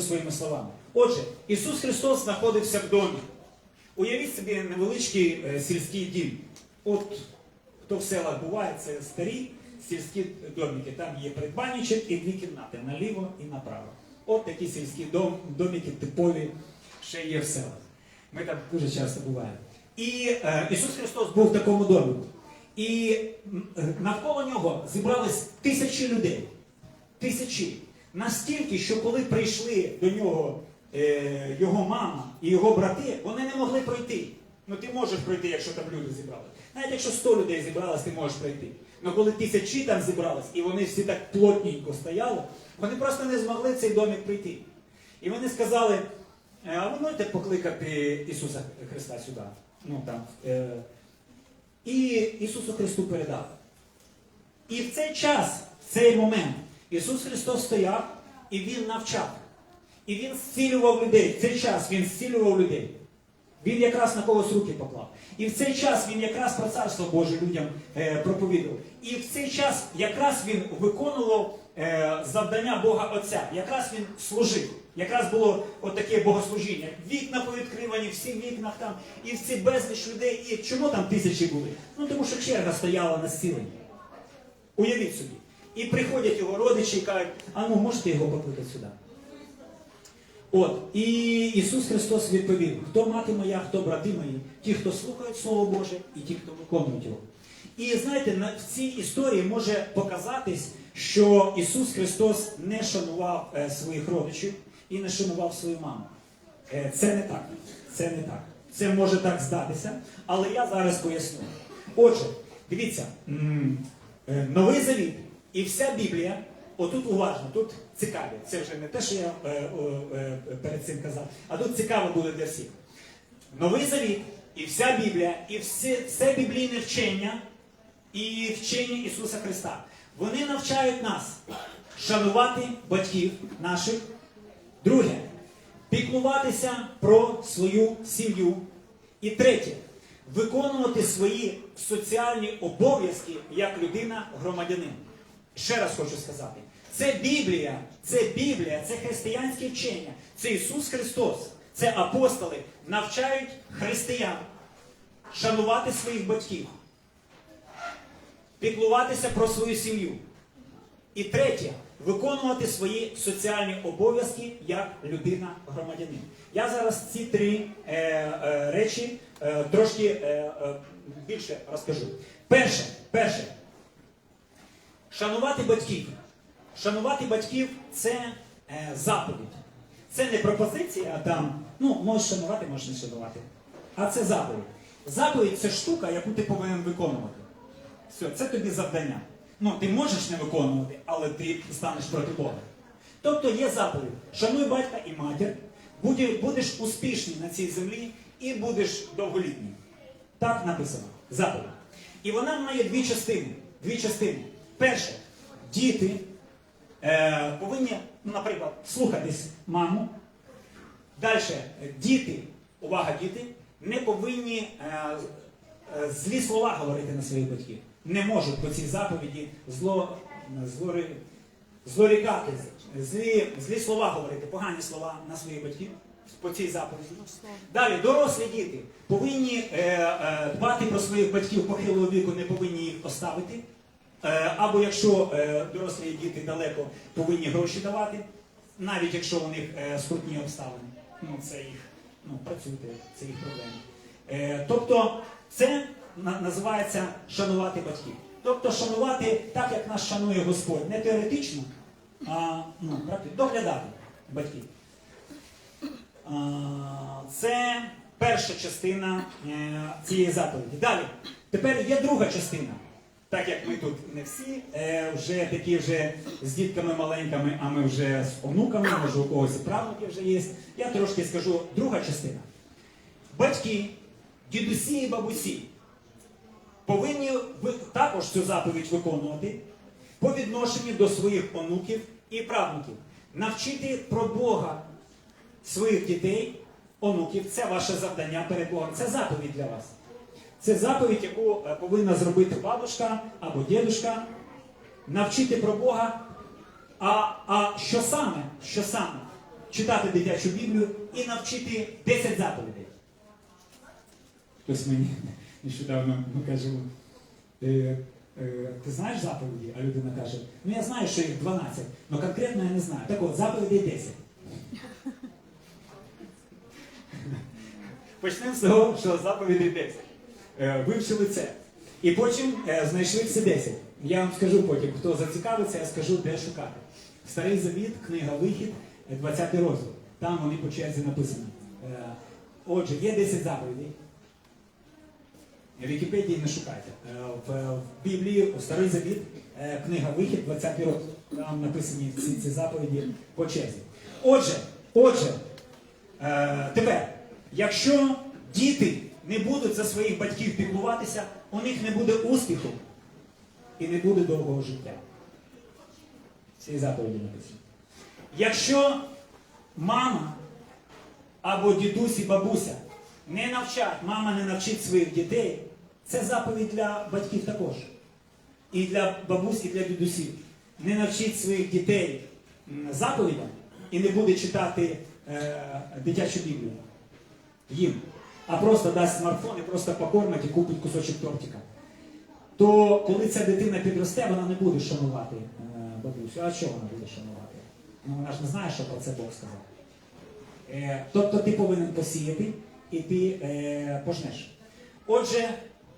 Своїми словами. Отже, Ісус Христос знаходився в домі. Уявіть собі невеличкий е, сільський дім. От хто в селах буває, це старі сільські домики. Там є придбанничок і дві кімнати наліво і направо. От такі сільські дом, домики типові ще є в селах. Ми там дуже часто буваємо. І е, Ісус Христос був в такому домі. І е, навколо нього зібрались тисячі людей. Тисячі. Настільки, що коли прийшли до нього е, його мама і його брати, вони не могли пройти. Ну ти можеш пройти, якщо там люди зібрали. Навіть якщо 100 людей зібралось, ти можеш пройти. Ну коли тисячі там зібрались, і вони всі так плотненько стояли, вони просто не змогли в цей домик прийти. І вони сказали, «Е, а ви можете покликати Ісуса Христа сюди. Ну, там, е, і Ісусу Христу передав. І в цей час, в цей момент, Ісус Христос стояв і Він навчав. І Він зцілював людей. В цей час Він зцілював людей. Він якраз на когось руки поклав. І в цей час він якраз про царство Боже людям е, проповідував. І в цей час якраз він виконував е, завдання Бога Отця. Якраз він служив. Якраз було отаке богослужіння. Вікна повідкривані, всі вікнах там, і всі безліч людей. І чому там тисячі були? Ну тому що черга стояла на зцілення. Уявіть собі. І приходять його родичі і кажуть, а ну можете його покликати сюди. От, і Ісус Христос відповів, хто мати моя, хто брати мої, ті, хто слухають Слово Боже, і ті, хто виконують його. І знаєте, в цій історії може показатись, що Ісус Христос не шанував е, своїх родичів і не шанував свою маму. Е, це не так. Це не так. Це може так здатися, але я зараз поясню. Отже, дивіться, е, Новий Завіт і вся Біблія, отут уважно, тут цікаві. Це вже не те, що я е, е, перед цим казав, а тут цікаво буде для всіх. Новий Завіт і вся Біблія, і все, все біблійне вчення і вчення Ісуса Христа. Вони навчають нас шанувати батьків наших. Друге, піклуватися про свою сім'ю. І третє, виконувати свої соціальні обов'язки як людина-громадянин. Ще раз хочу сказати, це Біблія, це Біблія, це християнське вчення, це Ісус Христос, це апостоли навчають християн шанувати своїх батьків, піклуватися про свою сім'ю. І третє, виконувати свої соціальні обов'язки як людина-громадянин. Я зараз ці три е, е, речі е, трошки е, е, більше розкажу. Перше, перше, шанувати батьків. Шанувати батьків це е, заповідь. Це не пропозиція, а там, ну, можеш шанувати, можеш не шанувати. А це заповідь. Заповідь це штука, яку ти повинен виконувати. Все, це тобі завдання. Ну, ти можеш не виконувати, але ти станеш проти Бога. Тобто є заповідь. Шануй батька і матір, будеш, успішний на цій землі і будеш довголітній. Так написано. Заповідь. І вона має дві частини. Дві частини. Перше, діти е, повинні, ну, наприклад, слухатись маму. Далі, діти, увага, діти, не повинні е, е, злі слова говорити на своїх батьків. Не можуть по цій заповіді зло, злори, злорікати, злі, злі слова говорити, погані слова на своїх батьків по цій заповіді. Далі, дорослі діти повинні е, е, дбати про своїх батьків похилого віку, не повинні їх оставити. Е, або якщо е, дорослі діти далеко повинні гроші давати, навіть якщо у них е, скрутні обставини. Ну, це їх, ну, працюйте, це їх проблеми. Тобто, це називається шанувати батьків. Тобто шанувати так, як нас шанує Господь, не теоретично, а ну, доглядати батьків. Це перша частина цієї заповіді. Далі, тепер є друга частина. Так як ми тут не всі, е, вже такі вже з дітками маленькими, а ми вже з онуками, може у когось і правнуки вже є. Я трошки скажу друга частина. Батьки, дідусі і бабусі повинні також цю заповідь виконувати по відношенню до своїх онуків і правнуків. Навчити про Бога своїх дітей, онуків. Це ваше завдання перед Богом. Це заповідь для вас. Це заповідь, яку е, повинна зробити бабушка або дідушка. Навчити про Бога. А, а що саме? Що саме? читати дитячу Біблію і навчити 10 заповідей. Хтось мені нещодавно каже, е, е, ти знаєш заповіді? А людина каже, ну я знаю, що їх 12, але конкретно я не знаю. Так от, заповідей 10. Почнемо з того, що заповідей 10. Е, вивчили це. І потім е, знайшли всі 10. Я вам скажу потім, хто зацікавиться, я скажу, де шукати. Старий Завіт, книга Вихід, е, 20 розділ. Там вони по черзі написані. Е, отже, є 10 заповідей. В Вікіпедії не шукайте. Е, В, Біблії, Старий Завіт, е, книга Вихід, 20 розділ. Там написані всі ці заповіді по черзі. Отже, отже, Е, тепер, якщо діти не будуть за своїх батьків піклуватися, у них не буде успіху і не буде довгого життя. Ці заповіді написані. Якщо мама або дідусь і бабуся не навчать, мама не навчить своїх дітей, це заповідь для батьків також. І для бабусь, і для дідусів. Не навчить своїх дітей заповідям і не буде читати е, дитячу Біблію їм, а просто дасть смартфон і просто покормить і купить кусочок тортика. То коли ця дитина підросте, вона не буде шанувати е, бабусю. А чого вона буде шанувати? Ну вона ж не знає, що про це Бог сказав. Е, тобто ти повинен посіяти і ти е, пожнеш. Отже,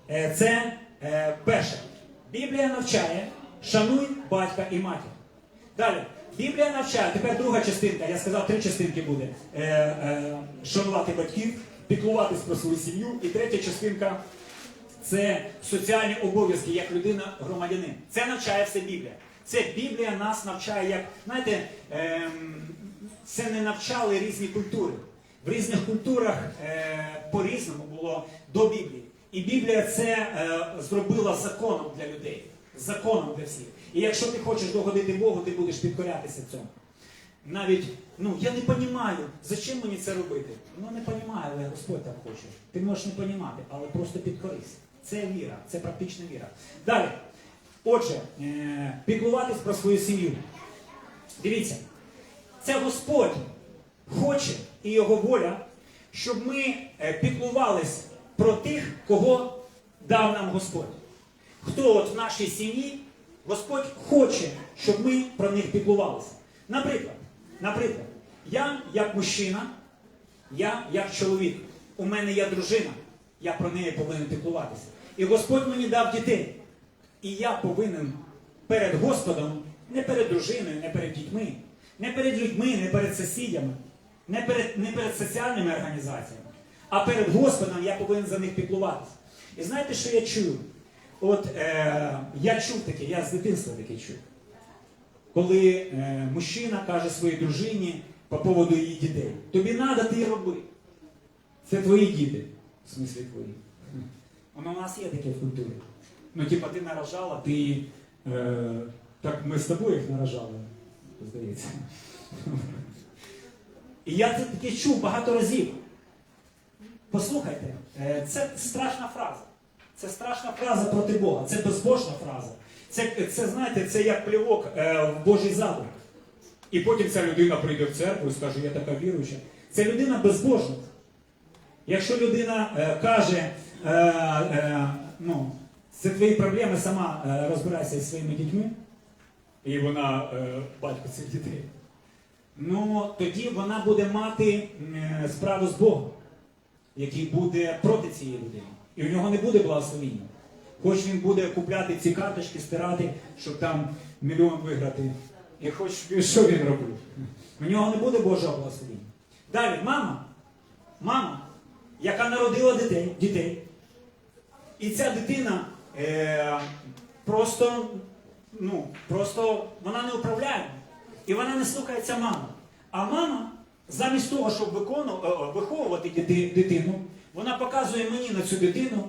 е, це е, перше. Біблія навчає, шануй батька і матір. Далі. Біблія навчає, тепер друга частинка, я сказав, три частинки буде. Е, е, шанувати батьків, піклуватись про свою сім'ю. І третя частинка це соціальні обов'язки як людина, громадянин. Це навчає все Біблія. Це Біблія нас навчає, як знаєте, ем, це не навчали різні культури. В різних культурах е, по-різному було до Біблії. І Біблія це е, зробила законом для людей, законом для всіх. І якщо ти хочеш догодити Богу, ти будеш підкорятися цьому. Навіть, ну я не розумію, зачем мені це робити? Ну не розумію, але Господь так хоче. Ти можеш не розуміти, але просто підкорись. Це віра, це практична віра. Далі. Отже, е, піклуватись про свою сім'ю. Дивіться, це Господь хоче і його воля, щоб ми е, піклувались про тих, кого дав нам Господь. Хто от в нашій сім'ї, Господь хоче, щоб ми про них піклувалися. Наприклад, наприклад, я як мужчина, я як чоловік, у мене є дружина, я про неї повинен піклуватися. І Господь мені дав дітей. І я повинен перед Господом, не перед дружиною, не перед дітьми, не перед людьми, не перед сусідями, не перед, не перед соціальними організаціями, а перед Господом я повинен за них піклуватися. І знаєте, що я чую? От е, я чув таке, я з дитинства таке чув. Коли е, мужчина каже своїй дружині по поводу її дітей, тобі треба, ти роби. Це твої діти. В смислі твої. Воно у нас є таке в культурі. Ну, типа, ти наражала, ти. Е, так ми з тобою їх наражали, здається. І я це таке чув багато разів. Послухайте, е, це страшна фраза. Це страшна фраза проти Бога, це безбожна фраза. Це, це знаєте, це як плівок е, в Божий задум. І потім ця людина прийде в церкву і скаже, я така віруюча. Це людина безбожна. Якщо людина е, каже, е, е, ну, це твої проблеми, сама е, розбирайся зі своїми дітьми, і вона е, батько цих дітей, ну тоді вона буде мати е, справу з Богом, який буде проти цієї людини. І у нього не буде благословіння. Хоч він буде купляти ці карточки, стирати, щоб там мільйон виграти. І хоч що він робив? У нього не буде Божого благословіння. Далі, мама, мама, яка народила дітей, дітей. І ця дитина е, просто, ну, просто вона не управляє. І вона не слухається мами. А мама, замість того, щоб викону, е, е, виховувати дити- дитину, вона показує мені на цю дитину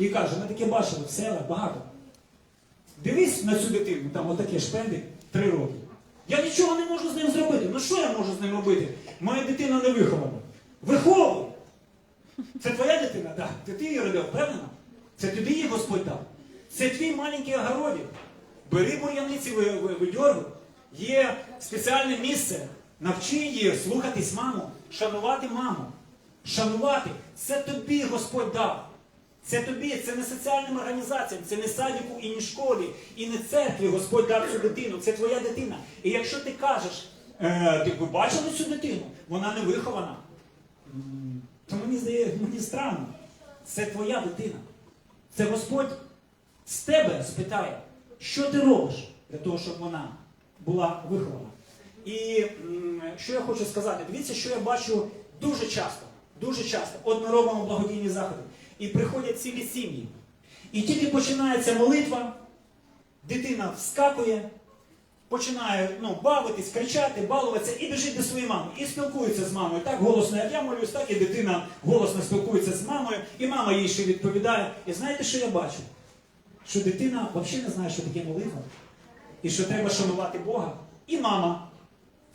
і каже, ми таке бачили в селах багато. Дивись на цю дитину, там отаке шпенди, три роки. Я нічого не можу з ним зробити. Ну що я можу з ним робити? Моя дитина не вихована. Виховуй! Це твоя дитина? Так. Це ти її родив, впевнена? Це тобі її Господь дав. Це твій маленький огородик. Бери бур'яниці, ви- ви- Є спеціальне місце Навчи її слухатись маму, шанувати маму. Шанувати. Це тобі Господь дав. Це тобі, це не соціальним організаціям, це не садіку і не школі, і не церкві Господь дав цю дитину. Це твоя дитина. І якщо ти кажеш, е, ви бачили цю дитину, вона не вихована, то мені здається, мені странно. Це твоя дитина. Це Господь з тебе спитає, що ти робиш для того, щоб вона була вихована. І що я хочу сказати, дивіться, що я бачу дуже часто, дуже часто. От ми робимо благодійні заходи. І приходять цілі сім'ї. І тільки починається молитва, дитина вскакує, починає ну, бавитись, кричати, балуватися і біжить до своєї мами. І спілкується з мамою. Так голосно, як я молюсь, так і дитина голосно спілкується з мамою, і мама їй ще відповідає. І знаєте, що я бачу? Що дитина взагалі не знає, що таке молитва, і що треба шанувати Бога. І мама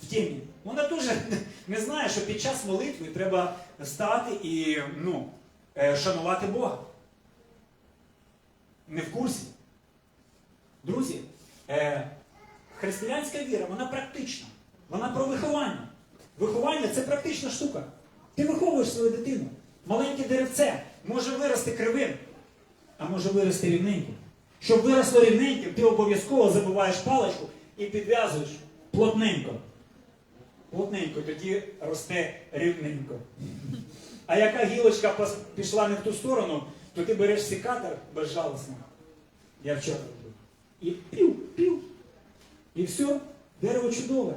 в темі. Вона дуже не знає, що під час молитви треба стати і ну, шанувати Бога. Не в курсі. Друзі, е, християнська віра, вона практична. Вона про виховання. Виховання це практична штука. Ти виховуєш свою дитину. Маленьке деревце може вирости кривим, а може вирости рівненьким. Щоб виросло рівненьким, ти обов'язково забиваєш паличку і підв'язуєш плотненько. Плотненько, тоді росте рівненько. А яка гілочка пішла не в ту сторону, то ти береш секатор безжалосно. Я вчора робив. І пів, пів. І все, дерево чудове.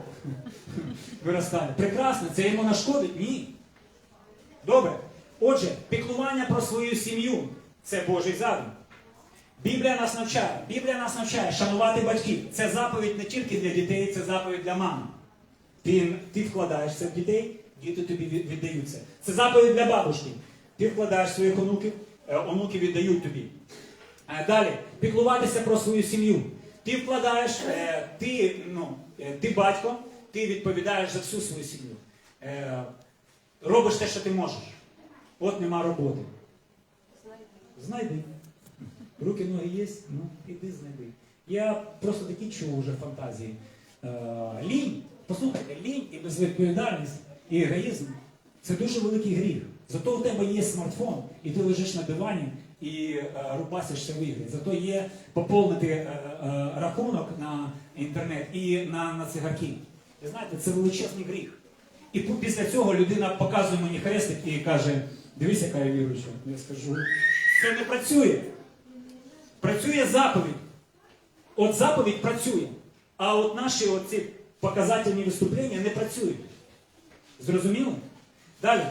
Виростає. Прекрасно, це йому нашкодить? Ні. Добре. Отже, піклування про свою сім'ю це Божий задум. Біблія нас навчає. Біблія нас навчає шанувати батьків. Це заповідь не тільки для дітей, це заповідь для мами. Ти, ти вкладаєшся в дітей, діти тобі віддаються. Це заповідь для бабушки. Ти вкладаєш своїх онуків, е, онуки віддають тобі. Е, Далі, піклуватися про свою сім'ю. Ти вкладаєш, е, ти, ну, ти батько, ти відповідаєш за всю свою сім'ю. Робиш те, що ти можеш. От нема роботи. Знайди. Руки, ноги є, ну іди знайди. Я просто такі чув вже фантазії. Лінь, послухайте, лінь і безвідповідальність, і егоїзм це дуже великий гріх. Зато у тебе є смартфон, і ти лежиш на дивані і е, рубасишся в ігри. Зато є поповнити е, е, рахунок на інтернет і на, на цигарки. І знаєте, це величезний гріх. І після цього людина показує мені хрестик і каже: дивись, яка я віруюча. Я скажу, це не працює. Працює заповідь. От заповідь працює. А от наші оці показательні виступлення не працюють. Зрозуміло? Далі.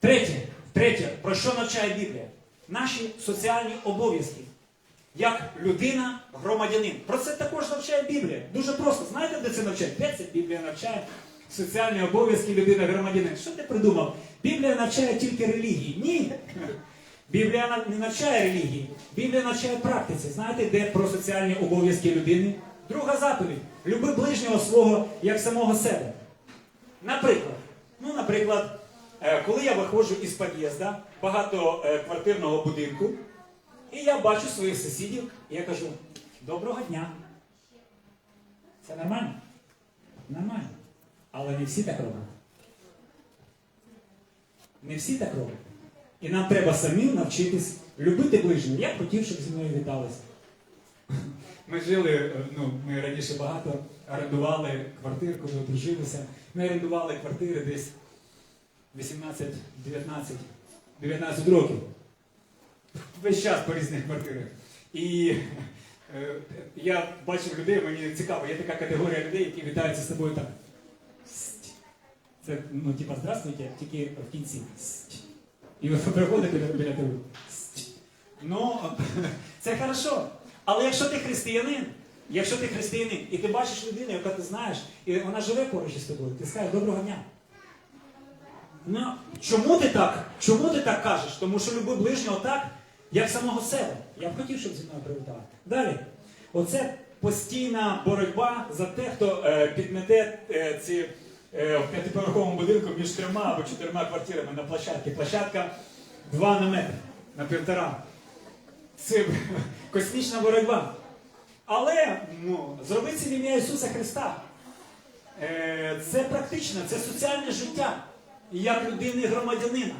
Третє. Третє, про що навчає Біблія? Наші соціальні обов'язки. Як людина, громадянин. Про це також навчає Біблія. Дуже просто. Знаєте, де це навчає? Де це Біблія навчає соціальні обов'язки людина, громадянин? Що ти придумав? Біблія навчає тільки релігії. Ні. Біблія не навчає релігії, Біблія навчає практиці. Знаєте, де про соціальні обов'язки людини? Друга заповідь. Люби ближнього свого як самого себе. Наприклад, ну, наприклад, е, коли я виходжу із під'їзда багатоквартирного будинку, і я бачу своїх сусідів, і я кажу: доброго дня. Це нормально? Нормально. Але не всі так роблять. Не всі так роблять. І нам треба самим навчитись любити ближнього. Я хотів, щоб зі мною віталися. Ми жили, е, ну, ми раніше багато орендували квартир, коли одружилися. Ми орендували квартири десь 18, 19, 19 років. Весь час по різних квартирах. І е, я бачив людей, мені цікаво, є така категорія людей, які вітаються з тобою так. Це, ну, типа, здравствуйте, тільки в кінці. І ви приходите біля тебе. Ну, це хорошо. Але якщо ти християнин, якщо ти християнин, і ти бачиш людину, яку ти знаєш, і вона живе поруч із тобою, ти скажеш доброго дня. Ну, чому ти так? Чому ти так кажеш? Тому що люби ближнього так, як самого себе. Я б хотів, щоб зі мною привітали. Далі. Оце постійна боротьба за те, хто е, підмете е, ці е, в п'ятиповерховому будинку між трьома або чотирма квартирами на площадці. Площадка 2 на метр, на півтора. Це космічна боротьба. Але ну, зроби в ім'я Ісуса Христа. Е, Це практично, це соціальне життя. Як людини громадянина.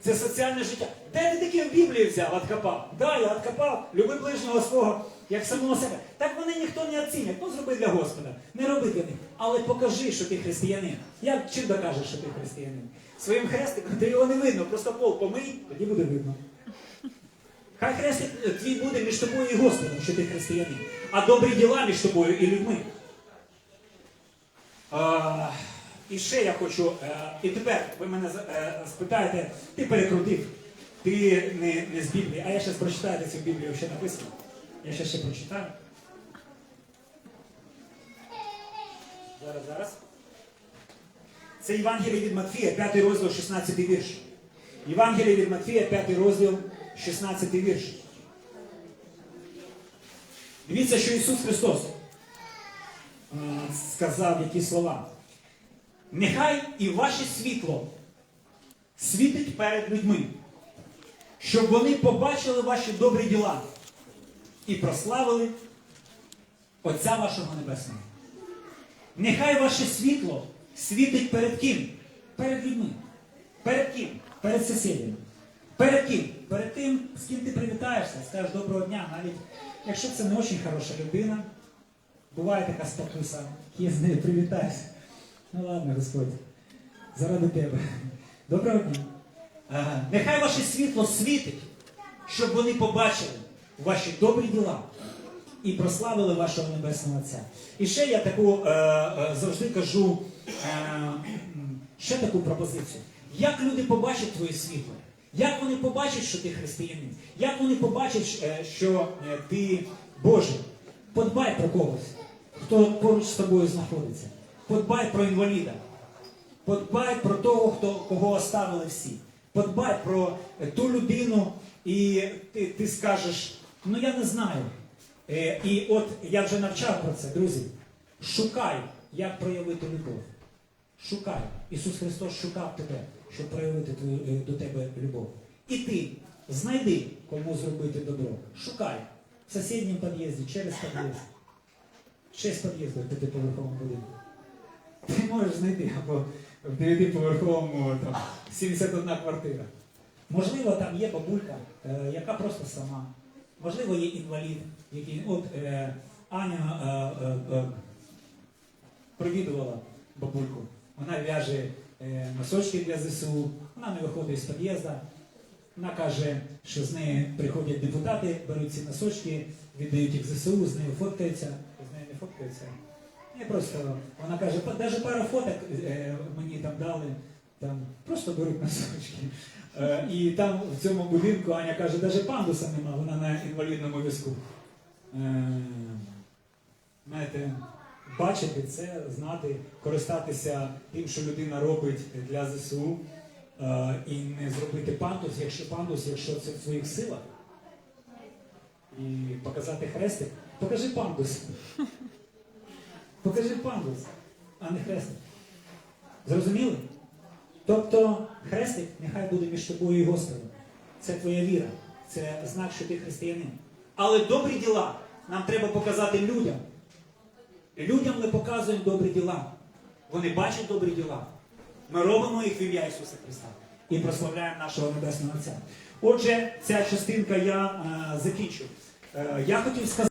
Це соціальне життя. Де ти таке в Біблії взяв, откопав? Да, я откопав, люби ближнього свого, як самого себе. Так вони ніхто не оцінять. Ну зроби для Господа. Не роби для них. Але покажи, що ти християнин. Як чим докажеш, що ти християнин? Своїм хрестиком ти його не видно, просто пол помий, тоді буде видно. Хай хрестик е, твій буде між тобою і Господом, що ти християнин. А добрі діла між тобою і людьми. А, і ще я хочу. е, і тепер ви мене е, спитаєте, ти перекрутив, ти не, не з Біблії, а я зараз прочитаю де це в Біблії ще написано. Я ще ще прочитаю. Зараз, зараз. Це Євангеліє від Матфія, 5 розділ, 16 вірш. Євангеліє від Матфія, 5 розділ, 16 вірш. Дивіться, що Ісус Христос е, сказав які слова. Нехай і ваше світло світить перед людьми, щоб вони побачили ваші добрі діла і прославили Отця вашого Небесного. Нехай ваше світло світить перед ким? Перед людьми. Перед ким? Перед сусідами. Перед ким? Перед тим, з ким ти привітаєшся, скажеш доброго дня, навіть якщо це не дуже хороша людина, буває така спокуса, я з нею привітаюся. Ну ладно, Господь, заради тебе. Доброго дня. Ага. Нехай ваше світло світить, щоб вони побачили ваші добрі діла і прославили вашого Небесного Отця. І ще я таку е, е, завжди кажу е, ще таку пропозицію. Як люди побачать твоє світло? Як вони побачать, що ти християнин? Як вони побачать, е, що е, ти Божий? Подбай про когось, хто поруч з тобою знаходиться. Подбай про інваліда. Подбай про того, хто, кого оставили всі. Подбай про ту людину, і ти, ти скажеш, ну я не знаю. Е, і от я вже навчав про це, друзі. Шукай, як проявити любов. Шукай. Ісус Христос шукав тебе, щоб проявити твою, е, до тебе любов. І ти знайди, кому зробити добро. Шукай в сусідньому під'їзді, через під'їзд. Шість під'їздів в п'ятиповерховому будинку. Ти можеш знайти або в дев'ятиповерховому там 71 квартира. Можливо, там є бабулька, е, яка просто сама. Можливо, є інвалід, який. От е, Аня е, е, е, провідувала бабульку. Вона в'яже носочки для ЗСУ, вона не виходить з під'їзду. Вона каже, що з неї приходять депутати, беруть ці носочки, віддають їх ЗСУ, з нею фоткаються. З нею не фоткаються. Ні, просто вона каже, навіть пару фоток е, мені там дали, там просто беруть носочки. Е, і там в цьому будинку Аня каже, навіть пандуса нема, вона на інвалідному візку. Е, знаєте, бачити це, знати, користатися тим, що людина робить для ЗСУ, е, і не зробити пандус, якщо пандус, якщо це в своїх силах, і показати хрестик. Покажи пандус. Покажи пандус, а не хрестик. Зрозуміли? Тобто хрестик нехай буде між тобою і Господом. Це твоя віра, це знак, що ти християнин. Але добрі діла нам треба показати людям. Людям ми показуємо добрі діла. Вони бачать добрі діла. Ми робимо їх в ім'я Ісуса Христа і прославляємо нашого Небесного Отця. Отже, ця частинка я е, закінчу. Е, я хотів сказати.